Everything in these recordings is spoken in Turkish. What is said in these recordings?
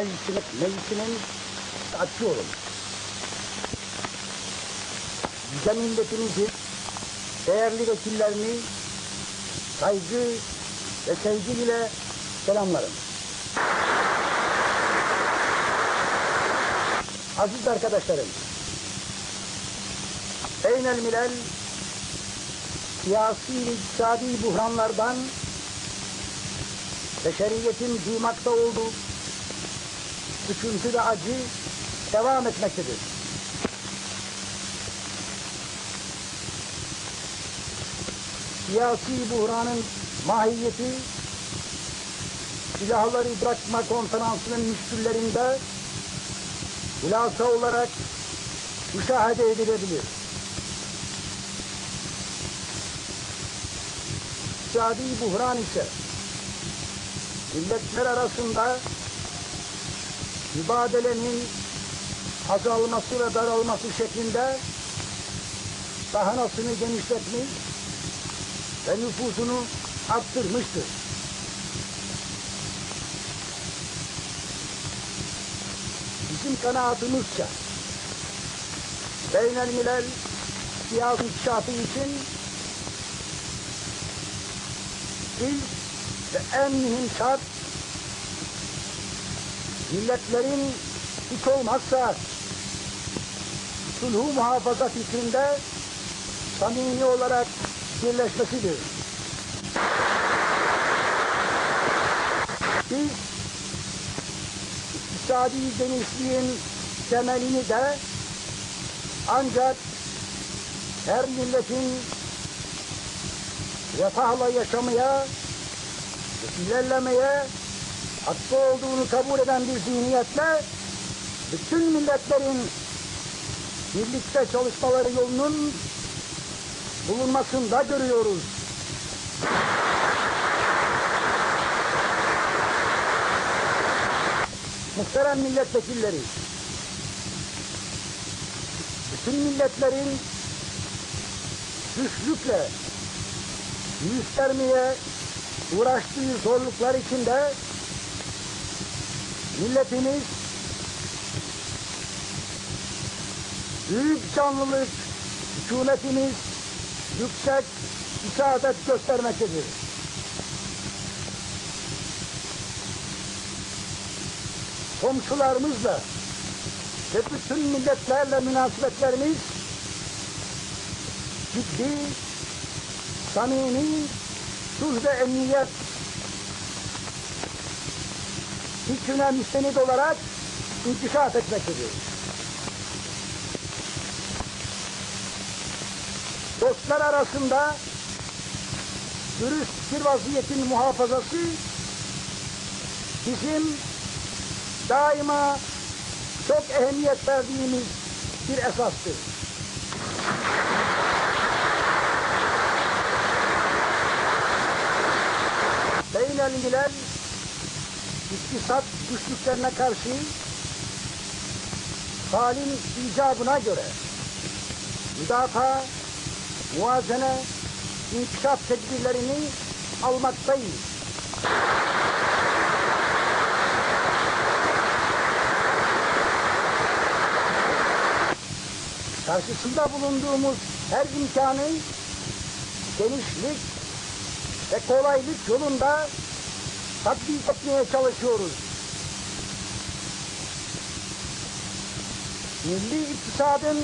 Meclisi'nin, meclisinin açıyorum. Yüce milletimizi, değerli vekillerini saygı ve sevgi ile selamlarım. Aziz arkadaşlarım, Beynel Milal siyasi ve iktisadi buhranlardan beşeriyetin duymakta olduğu sıkıntı ve acı devam etmektedir. Siyasi buhranın mahiyeti silahları bırakma konferansının müsküllerinde hulasa olarak müşahede edilebilir. İktisadi buhran ise milletler arasında mübadelenin azalması ve daralması şeklinde sahanasını genişletmiş ve nüfusunu arttırmıştır. Bizim kanaatimizce beynel siyasi inkişafı için ilk ve en mühim şart milletlerin hiç olmazsa sulhu muhafaza fikrinde samimi olarak birleşmesidir. Biz iktisadi genişliğin temelini de ancak her milletin refahla yaşamaya ilerlemeye hakkı olduğunu kabul eden bir zihniyetle bütün milletlerin birlikte çalışmaları yolunun bulunmasında görüyoruz. Muhterem milletvekilleri, bütün milletlerin güçlükle göstermeye uğraştığı zorluklar içinde milletimiz büyük canlılık, hükümetimiz yüksek isaadet göstermektedir. Komşularımızla ve bütün milletlerle münasebetlerimiz ciddi, samimi, sulh ve emniyet fikrine müstenit olarak inkişaf etmektedir. Dostlar arasında dürüst bir vaziyetin muhafazası bizim daima çok ehemmiyet verdiğimiz bir esastır. Beynel iktisat güçlüklerine karşı halin icabına göre müdafaa, muazene, inkişaf tedbirlerini almaktayız. Karşısında bulunduğumuz her imkanı genişlik ve kolaylık yolunda tatbik etmeye çalışıyoruz. Milli iktisadın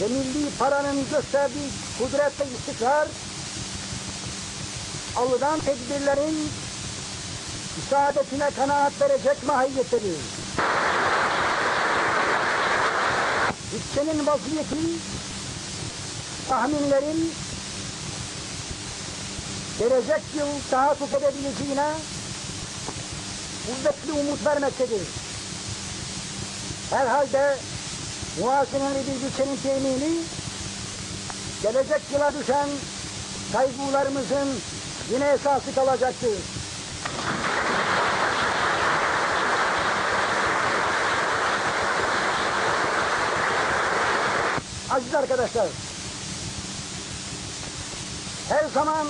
ve milli paranın gösterdiği kudret ve istikrar alınan tedbirlerin isaadetine kanaat verecek mahiyettedir. Bütçenin vaziyeti tahminlerin gelecek yıl tahakkuk edebileceğine kuvvetli umut vermektedir. Herhalde muhaseneli bir bütçenin temini gelecek yıla düşen kaygılarımızın yine esası kalacaktır. Aziz arkadaşlar, her zaman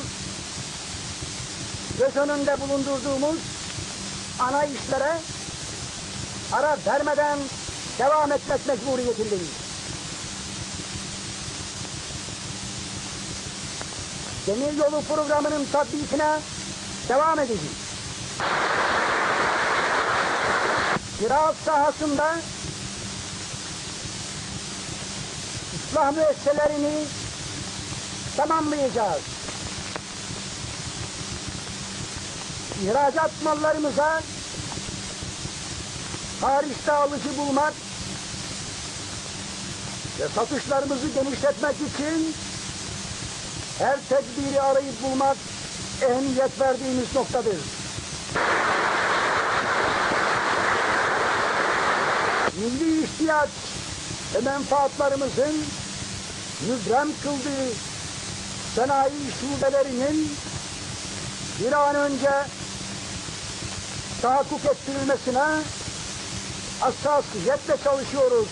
göz önünde bulundurduğumuz ana işlere ara vermeden devam etmek mecburiyetindeyiz. Demir yolu programının tatbikine devam edeceğiz. Ziraat sahasında ıslah müesseselerini tamamlayacağız. İhracat mallarımıza hariçte alıcı bulmak ve satışlarımızı genişletmek için her tedbiri arayıp bulmak ehemmiyet verdiğimiz noktadır. Milli ihtiyaç ve menfaatlarımızın mübrem kıldığı sanayi şubelerinin bir an önce tahakkuk ettirilmesine hassasiyetle çalışıyoruz.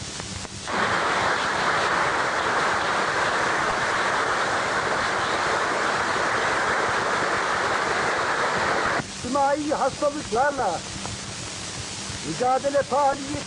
İçtimai hastalıklarla mücadele faaliyeti